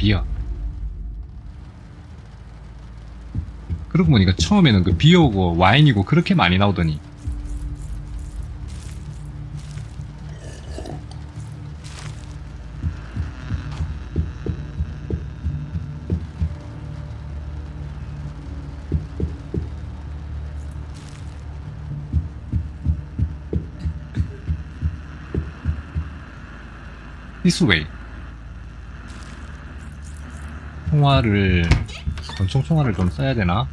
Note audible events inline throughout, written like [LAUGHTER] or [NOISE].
비어. 그러고 보니까 처음에는 그 비어고 와인이고 그렇게 많이 나오더니 히스웨이 총알을 권총 총알을 좀 써야 되나?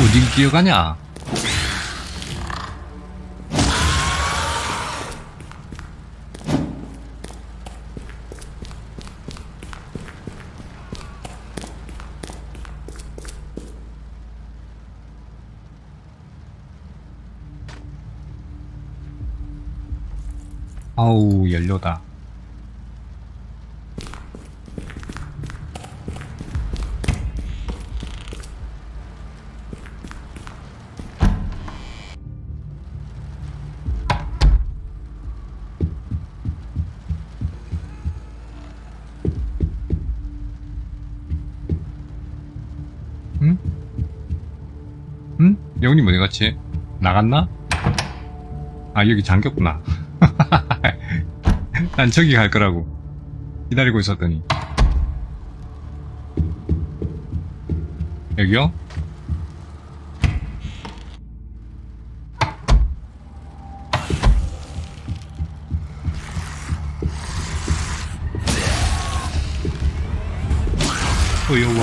어딜 뛰어가냐? 아우 연료다 응? 응? 영님 어디 갔지? 나갔나? 아 여기 잠겼구나 [LAUGHS] 난 저기 갈 거라고 기다리고 있었더니 여기요? 어여와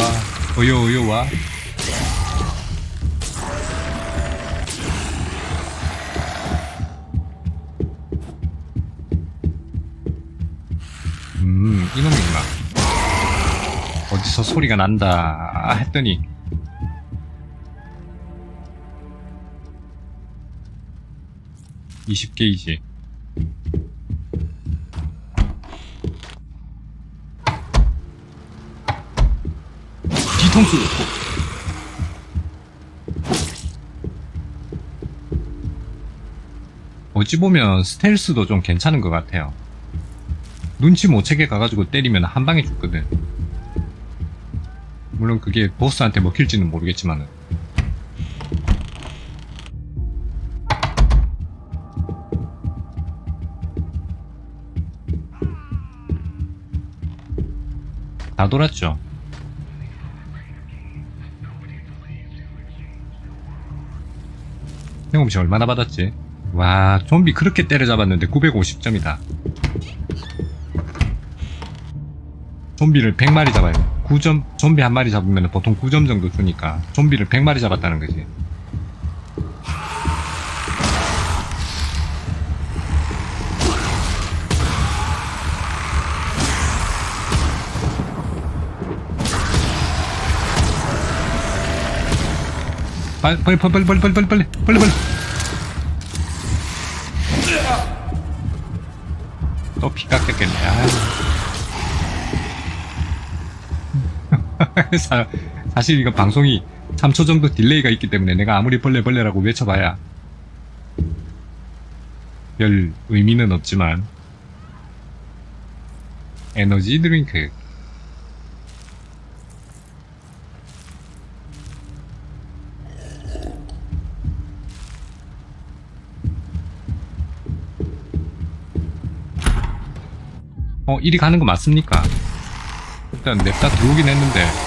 어여 어여와 음, 이놈이구나. 어디서 소리가 난다 했더니 (20 게이지) 뒤통수 어찌 보면 스텔스도 좀 괜찮은 것 같아요. 눈치 못 채게 가가지고 때리면 한 방에 죽거든. 물론 그게 보스한테 먹힐지는 모르겠지만은. 다 돌았죠. 경험치 얼마나 받았지? 와, 좀비 그렇게 때려잡았는데 950점이다. 좀비를 100마리 잡아요. 9점, 좀비 한 마리 잡으면 보통 9점 정도 주니까 좀비를 100마리 잡았다는 거지. 빨리 빨리 빨리 빨리 빨리 빨리 빨리 빨리 빨리 또 피가 깎였겠네. 아. [LAUGHS] 사, 사실 이거 방송이 3초 정도 딜레이가 있기 때문에 내가 아무리 벌레 벌레라고 외쳐봐야 별 의미는 없지만 에너지 드링크 어 이리 가는 거 맞습니까? 일단 냅다 들어오긴 했는데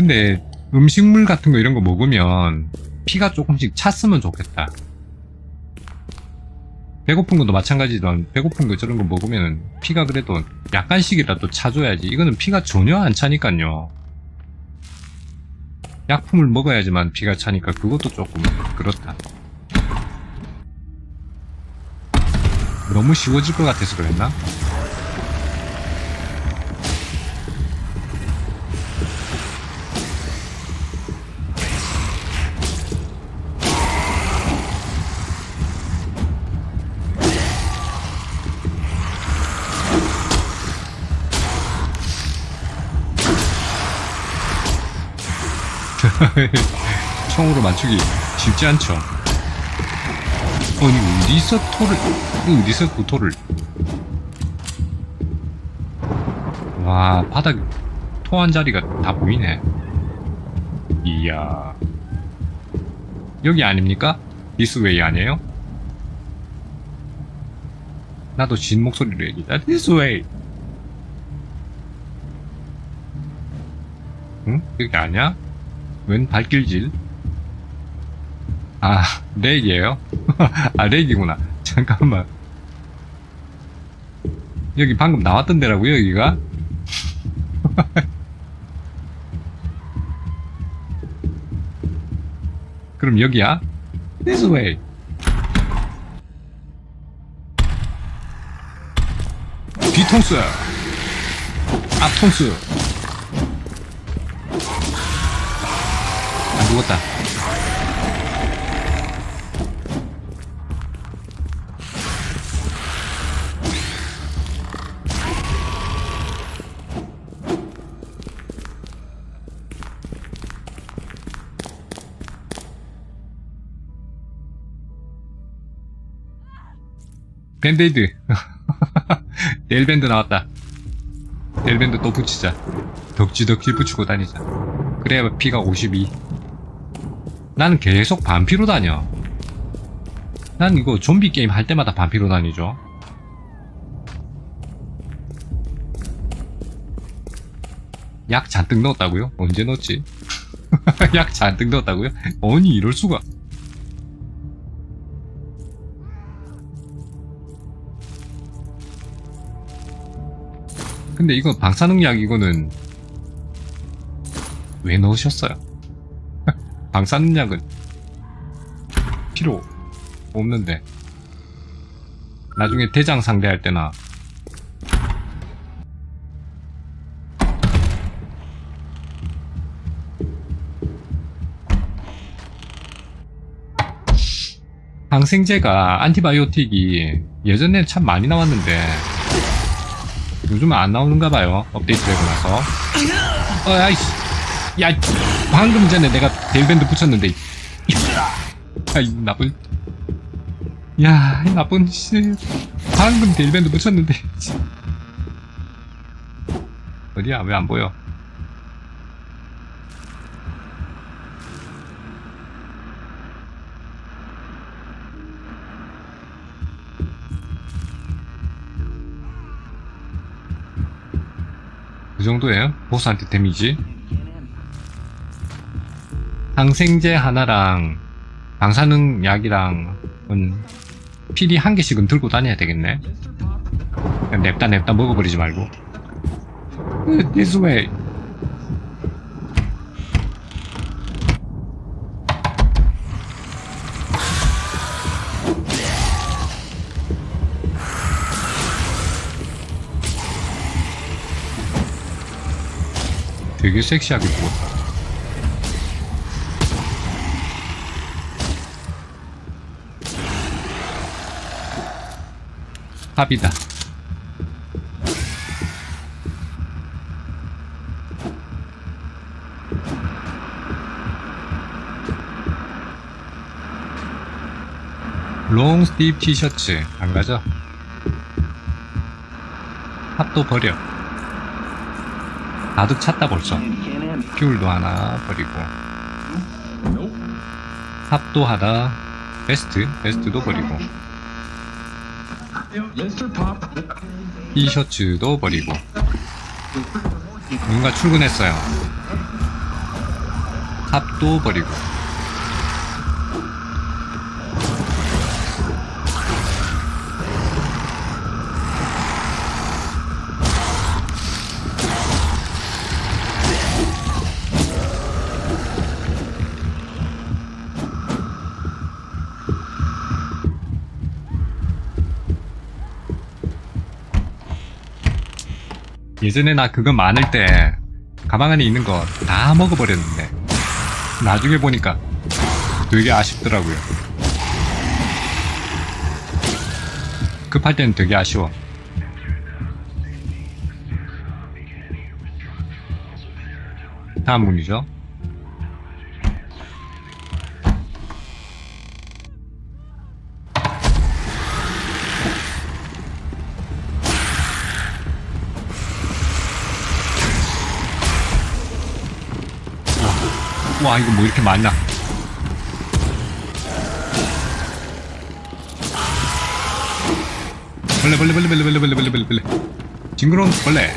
근데 음식물 같은 거 이런 거 먹으면 피가 조금씩 찼으면 좋겠다. 배고픈 것도 마찬가지던 배고픈 거 저런 거 먹으면 피가 그래도 약간씩이라도 차줘야지 이거는 피가 전혀 안 차니까요 약품을 먹어야지만 피가 차니까 그것도 조금 그렇다 너무 쉬워질 것 같아서 그랬나? [LAUGHS] 총으로 맞추기 쉽지 않죠. 아니 어디서 토를 어디서 그 토를 와 바닥 토한 자리가 다 보이네. 이야 여기 아닙니까? 디스웨이 아니에요? 나도 진 목소리로 얘기다. 디스웨이. 응? 여기 아니야? 웬 발길질? 아, 렉이에요? [LAUGHS] 아, 렉이구나. 잠깐만. 여기 방금 나왔던 데라고요, 여기가? [LAUGHS] 그럼 여기야? This way. 뒤통수! 앞통수! 죽었다. 밴데이드. 넬밴드 [LAUGHS] 나왔다. 넬밴드 또 붙이자. 덕지덕지 붙이고 다니자. 그래야 피가 52. 나는 계속 반피로 다녀. 난 이거 좀비 게임 할 때마다 반피로 다니죠. 약 잔뜩 넣었다고요? 언제 넣었지? [LAUGHS] 약 잔뜩 넣었다고요? 아니 이럴 수가. 근데 이거 방사능약 이거는 왜 넣으셨어요? 방사능약은 필요 없는데 나중에 대장 상대할 때나 항생제가 안티바이오틱이 예전에 참 많이 나왔는데 요즘은 안 나오는가 봐요. 업데이트 되고 나서. 어 아이씨. 야 방금 전에 내가 델밴드 붙였는데. 야이 나쁜. 야 이 나쁜 씨. 방금 델밴드 붙였는데. 어디야? 왜 안 보여? 그 정도예요? 보스한테 데미지 항생제 하나랑 방사능 약이랑은 필이 한 개씩은 들고 다녀야 되겠네. 그냥 냅다 냅다 먹어버리지 말고. This way. 되게 섹시하게 구웠다. 합이다. 롱 스티브 티셔츠 안 가져? 합도 버려. 가득 찼다 벌써. 퓨울도 하나 버리고. 합도 하다. 베스트, 베스트도 버리고. 티셔츠도 버리고. 누군가 출근했어요. 합도 버리고. 예전에 나 그거 많을 때 가방 안에 있는 거 다 먹어버렸는데 나중에 보니까 되게 아쉽더라고요. 급할 때는 되게 아쉬워. 다음 문이죠. 와 이거 뭐 이렇게 많나? 벌레 벌레 벌레 벌레 벌레 벌레 벌레 벌레. 벌레 징그러운 벌레.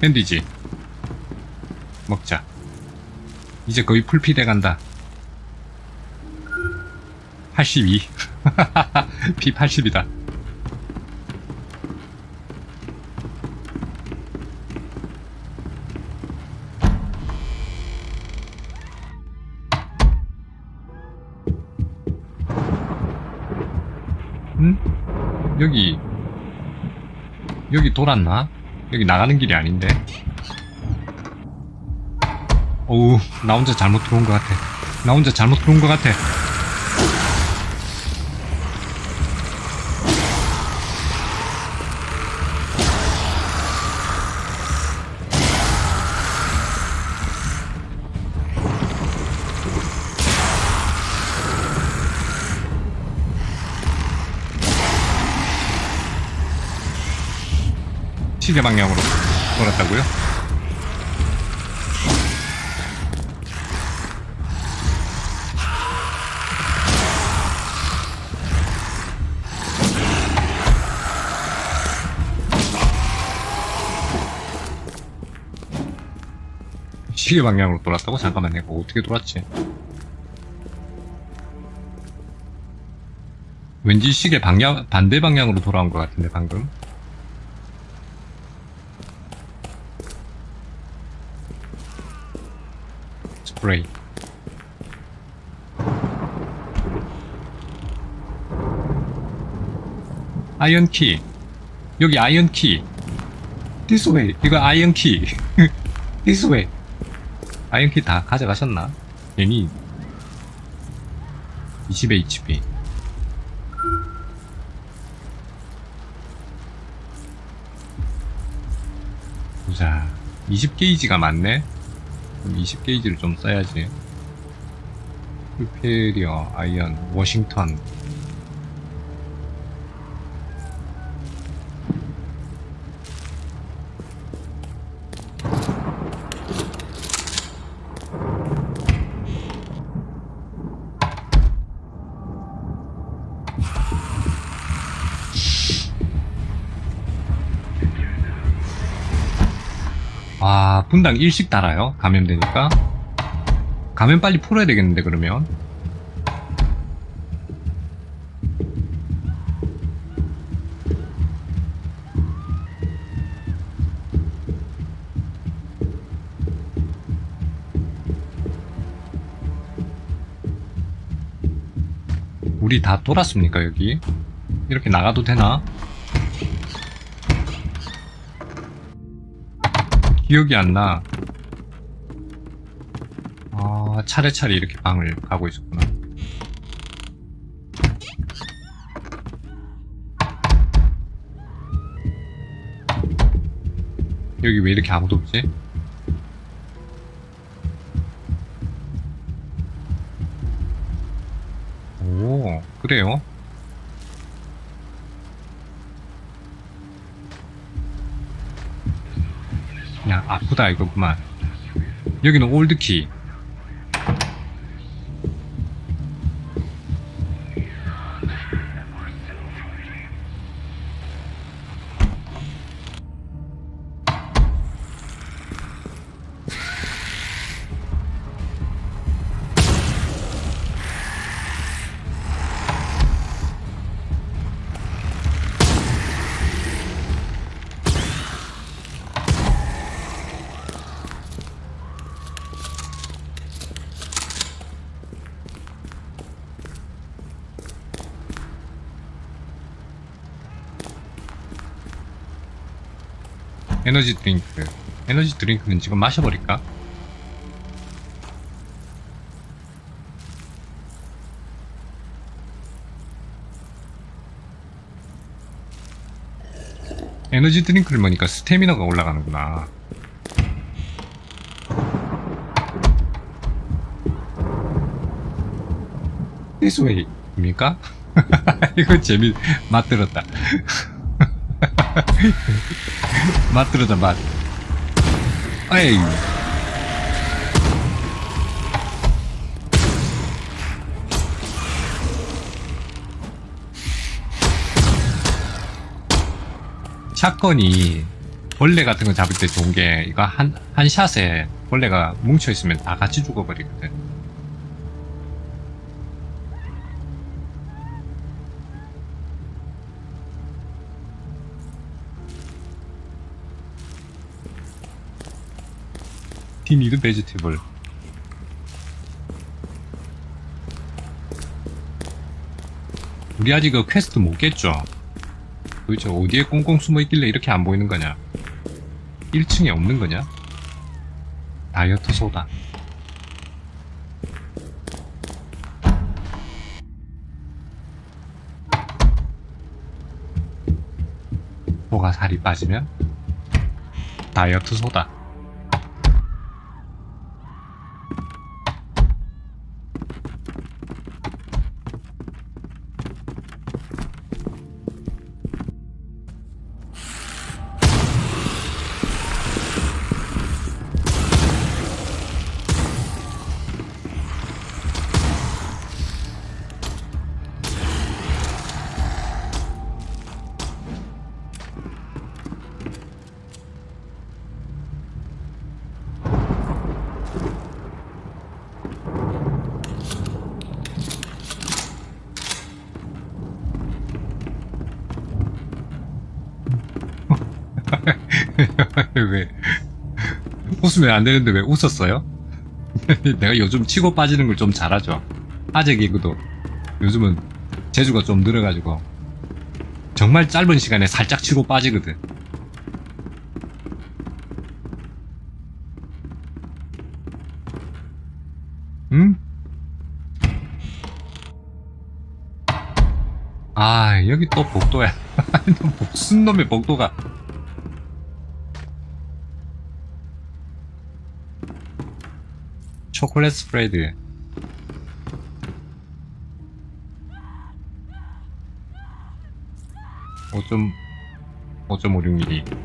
밴디지. 먹자. 이제 거의 풀피 돼 간다 82피 80이다. [LAUGHS] 응? 여기 여기 돌았나? 여기 나가는 길이 아닌데. 어우 나 혼자 잘못 들어온 것 같아. 나 혼자 잘못 들어온 것 같아 시계 방향으로 돌았다고요? 시계 방향으로 돌았다고? 잠깐만 내가 어떻게 돌았지? 왠지 시계 방향 반대 방향으로 돌아온 것 같은데 방금 스프레이 아이언 키. 여기 아이언 키. This way. 이거 아이언 키. [LAUGHS] This way. 아이언 키 다 가져가셨나? 괜히. 20 HP 보자. 20 게이지가 많네. 20 게이지를 좀 써야지. 풀페리어, 아이언, 워싱턴. 분당 일씩 달아요? 감염되니까? 감염 빨리 풀어야 되겠는데, 그러면? 우리 다 돌았습니까, 여기? 이렇게 나가도 되나? 기억이 안 나. 아, 차례차례 이렇게 방을 가고 있었구나. 여기 왜 이렇게 아무도 없지? 오, 그래요? 그냥 아프다 이거구만. 여기는 올드키. 에너지 드링크. 에너지 드링크는 지금 마셔버릴까? 에너지 드링크를 먹으니까 스태미너가 올라가는구나. 디스웨이입니까? [LAUGHS] 이거 재미 맛 들었다. [LAUGHS] [LAUGHS] 맛 들었다 맛. 에이. 샷건이 벌레 같은 거 잡을 때 좋은 게 이거 한, 한 샷에 벌레가 뭉쳐 있으면 다 같이 죽어버리거든. 티니드 베지테이블 우리 아직 그 퀘스트 못 깼죠? 도대체 어디에 꽁꽁 숨어 있길래 이렇게 안 보이는 거냐? 1층에 없는 거냐? 다이어트 소다. 소가 살이 빠지면 다이어트 소다. [LAUGHS] 왜 웃으면 안 되는데 왜 웃었어요? [LAUGHS] 내가 요즘 치고 빠지는 걸 좀 잘하죠. 아재 개그도 요즘은 재주가 좀 늘어가지고 정말 짧은 시간에 살짝 치고 빠지거든. 응? 아 여기 또 복도야. [LAUGHS] 무슨 놈의 복도가? 초콜릿 스프레드. 오점 5.56mm.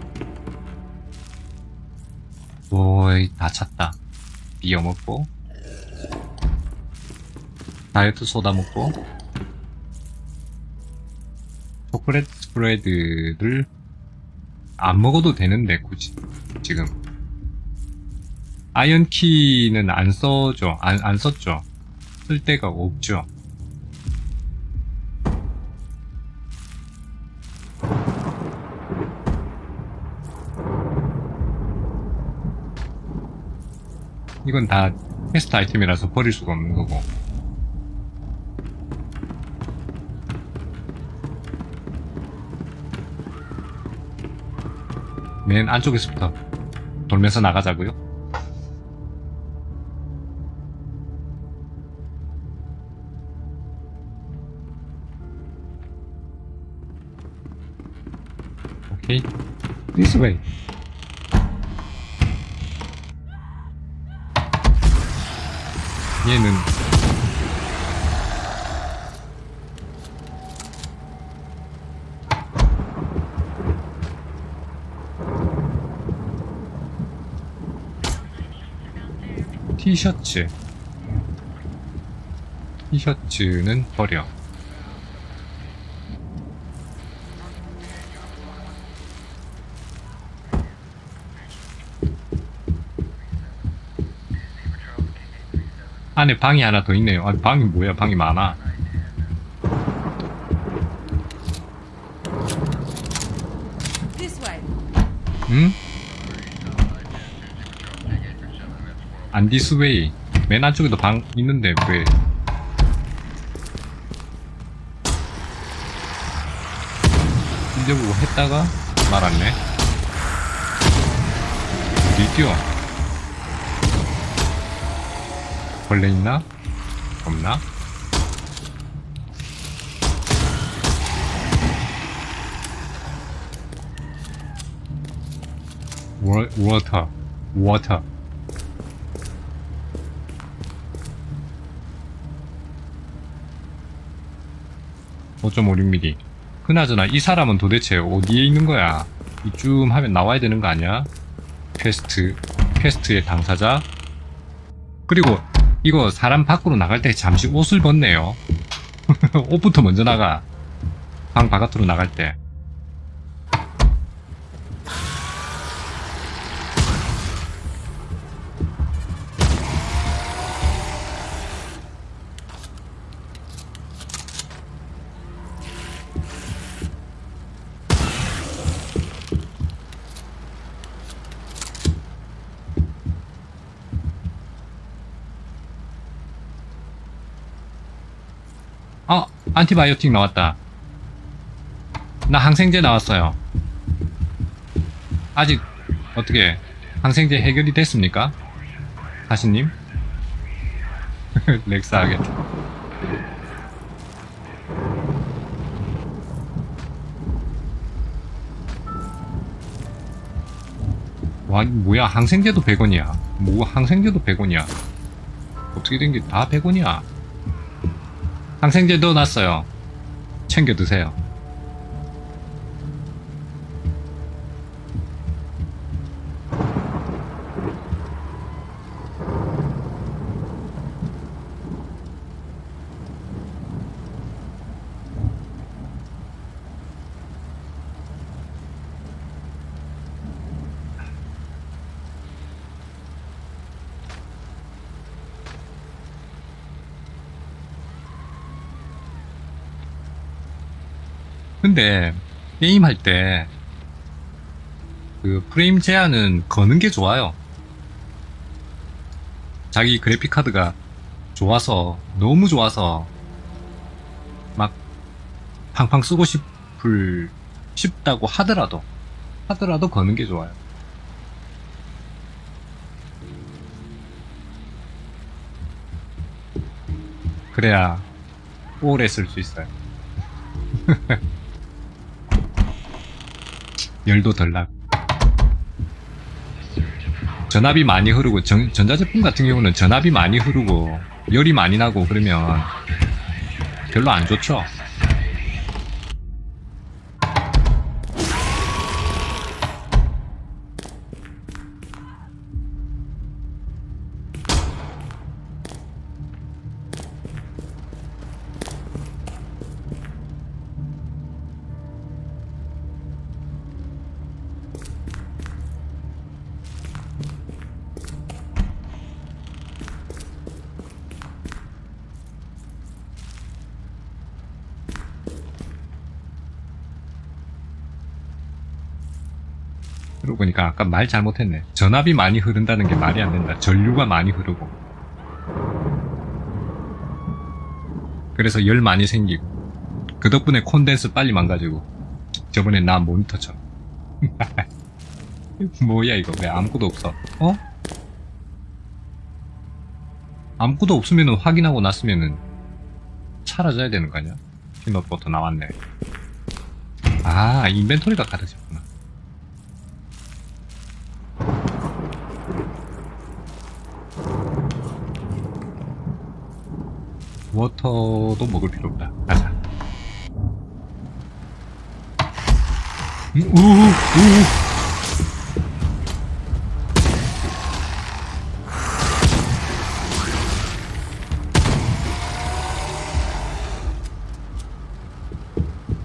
오이, 다 찼다. 비어 먹고, 다이어트 소다 먹고, 초콜릿 스프레드를 안 먹어도 되는데, 굳이. 지금. 아이언 키는 안 써죠. 안, 안 썼죠. 쓸 데가 없죠. 이건 다 퀘스트 아이템이라서 버릴 수가 없는 거고. 맨 안쪽에서부터 돌면서 나가자고요. 오케이. This way. 얘는 티셔츠 티셔츠는 버려 안에 방이 하나 더 있네요. 아, 방이 뭐야? 방이 많아. 응? 안디스웨이. 맨 안쪽에도 방 있는데 왜? 이려고 했다가 말았네. 어디 뛰어? 벌레 있나? 없나? 워, 워터, 워터. 5.56mm. 그나저나 이 사람은 도대체 어디에 있는 거야? 이쯤 하면 나와야 되는 거 아니야? 퀘스트, 퀘스트의 당사자. 그리고 이거 사람 밖으로 나갈 때 잠시 옷을 벗네요. [LAUGHS] 옷부터 먼저 나가. 방 바깥으로 나갈 때. 안티바이오틱 나왔다. 나 항생제 나왔어요. 아직 어떻게 항생제 해결이 됐습니까? 하시님? [LAUGHS] 렉스 하겠다. 와, 뭐야, 항생제도 100원이야. 뭐, 항생제도 100원이야. 어떻게 된 게 다 100원이야. 항생제 넣어놨어요. 챙겨 드세요. 근데 게임 할 때 그 프레임 제한은 거는 게 좋아요. 자기 그래픽 카드가 좋아서 너무 좋아서 막 팡팡 쓰고 싶을 싶다고 하더라도 하더라도 거는 게 좋아요. 그래야 오래 쓸 수 있어요. [LAUGHS] 열도 덜 나고 전압이 많이 흐르고 전, 전자제품 같은 경우는 전압이 많이 흐르고 열이 많이 나고 그러면 별로 안 좋죠 그러고 보니까 아까 말 잘못했네. 전압이 많이 흐른다는 게 말이 안 된다. 전류가 많이 흐르고. 그래서 열 많이 생기고. 그 덕분에 콘덴스 빨리 망가지고. 저번에 나 모니터처럼. [LAUGHS] 뭐야 이거. 왜 아무것도 없어? 어? 아무것도 없으면 확인하고 났으면은 사라져야 되는 거 아니야? 피넛버터 나왔네. 아 인벤토리가 가득했구나 워터도 먹을 필요 없다. 가자. 음, 우우,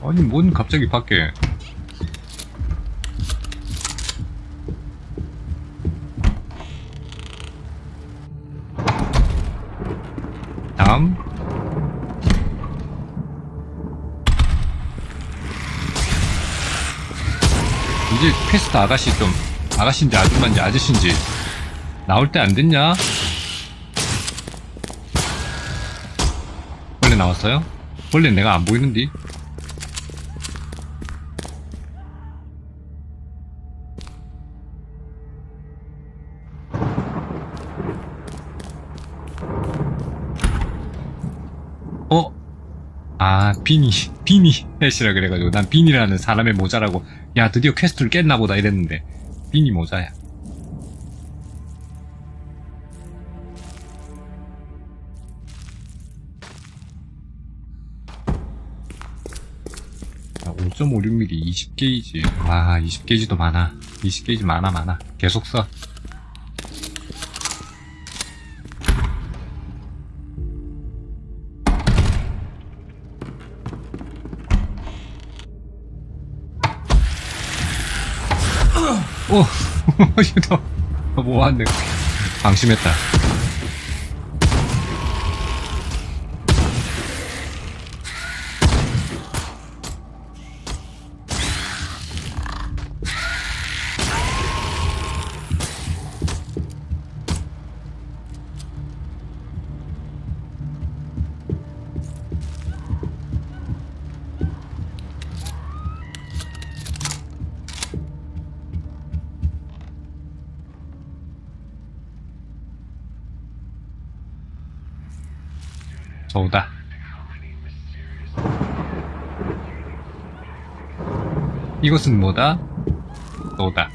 우우. 아니, 뭔 갑자기 밖에. 이제 퀘스트 아가씨 좀 아가씨인지 아줌마인지 아저씨인지 나올 때 안 됐냐? 원래 나왔어요? 원래 내가 안 보이는디? 비니 비니 햇이라 그래가지고 난 비니라는 사람의 모자라고 야 드디어 퀘스트를 깼나 보다 이랬는데 비니 모자야. 아, 5.56mm 20게이지. 와 20게이지도 많아. 20게이지 많아 많아. 계속 써 오, 이거 [LAUGHS] 뭐 왔네. 방심했다. 저우다. 이것은 뭐다? 너다.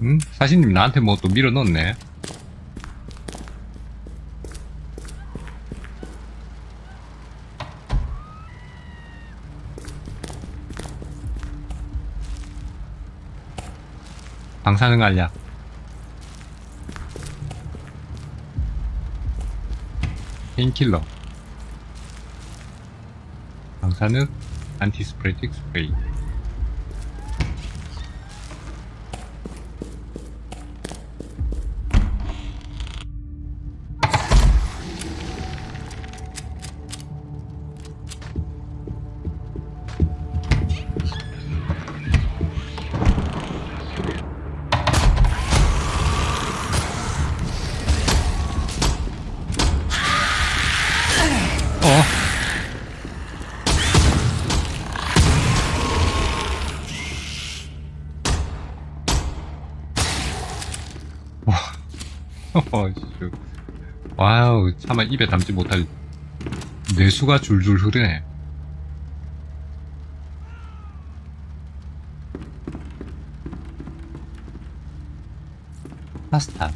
음? 사신님 나한테 뭐 또 밀어 넣었네. 방사능 알약. 페인킬러. 방사능 안티스프레틱 스프레이. 어, 진짜. 와우, 차마 입에 담지 못할 뇌수가 줄줄 흐르네. 파스타.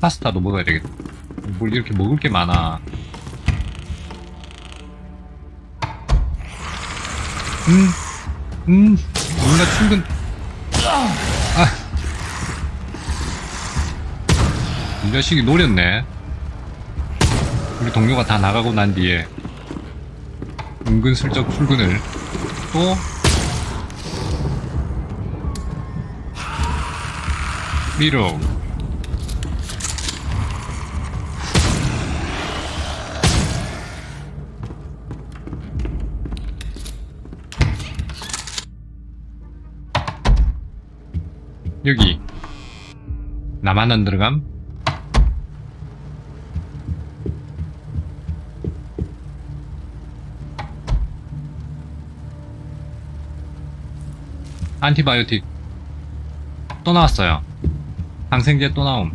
파스타도 먹어야 되겠다. 뭘 이렇게 먹을 게 많아. 음, 음, 뭔가 충분. 이 자식이 노렸네. 우리 동료가 다 나가고 난 뒤에 은근슬쩍 출근을 또 미로 여기 나만 안 들어감? 안티바이오틱 또 나왔어요. 항생제 또 나옴